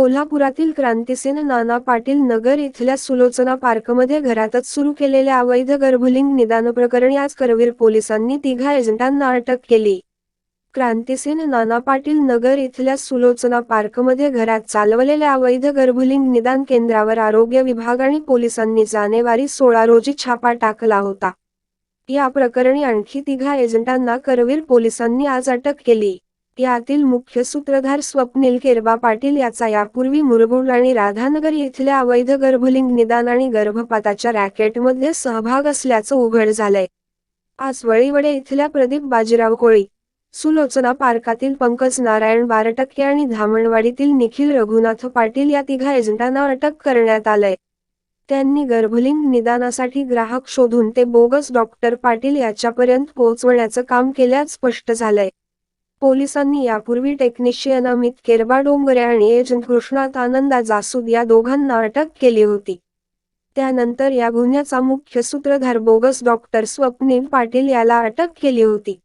कोल्हापुरातील क्रांतिसेन नाना पाटील नगर इथल्या सुलोचना पार्कमध्ये घरातच सुरू केलेल्या अवैध गर्भलिंग निदान प्रकरणी आज करवीर पोलिसांनी तिघा एजंटांना अटक केली. क्रांतिसेन नाना पाटील नगर इथल्या सुलोचना पार्कमध्ये घरात चालवलेल्या अवैध गर्भलिंग निदान केंद्रावर आरोग्य विभाग आणि पोलिसांनी जानेवारी सोळा रोजी छापा टाकला होता. या प्रकरणी आणखी तिघा एजंटांना करवीर पोलिसांनी आज अटक केली. यातील मुख्य सूत्रधार स्वप्नील केरबा पाटील याचा यापूर्वी मुरगुड आणि राधानगर येथील अवैध गर्भलिंग निदान आणि गर्भपाताच्या रॅकेटमध्ये सहभाग असल्याचं उघड झालंय. आज वळीवडे इथल्या प्रदीप बाजीराव कोळी सुलोचना पार्कातील पंकज नारायण बारटक्के आणि धामणवाडीतील निखिल रघुनाथ पाटील या तिघा एजंटांना अटक करण्यात आलंय. त्यांनी गर्भलिंग निदानासाठी ग्राहक शोधून ते बोगस डॉक्टर पाटील याच्यापर्यंत पोहोचवण्याचं काम केल्यास स्पष्ट झालंय. पोलिसांनी यापूर्वी टेक्निशियन अमित केरबा डोंगरे आणि एजंट कृष्णात आनंदा जासूद या दोघांना अटक केली होती. त्यानंतर या गुन्ह्याचा मुख्य सूत्रधार बोगस डॉक्टर स्वप्नील पाटील याला अटक केली होती.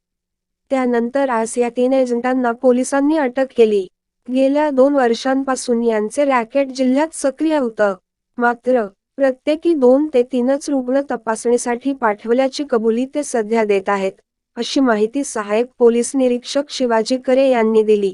त्यानंतर आज या तीन एजंटांना पोलिसांनी अटक केली. गेल्या दोन वर्षांपासून यांचे रॅकेट जिल्ह्यात सक्रिय होतं. मात्र प्रत्येकी दोन ते तीनच रुग्ण तपासणीसाठी पाठवल्याची कबुली ते सध्या देत आहेत. अशी माहिती सहाय्यक पोलीस निरीक्षक शिवाजी करे यांनी दिली.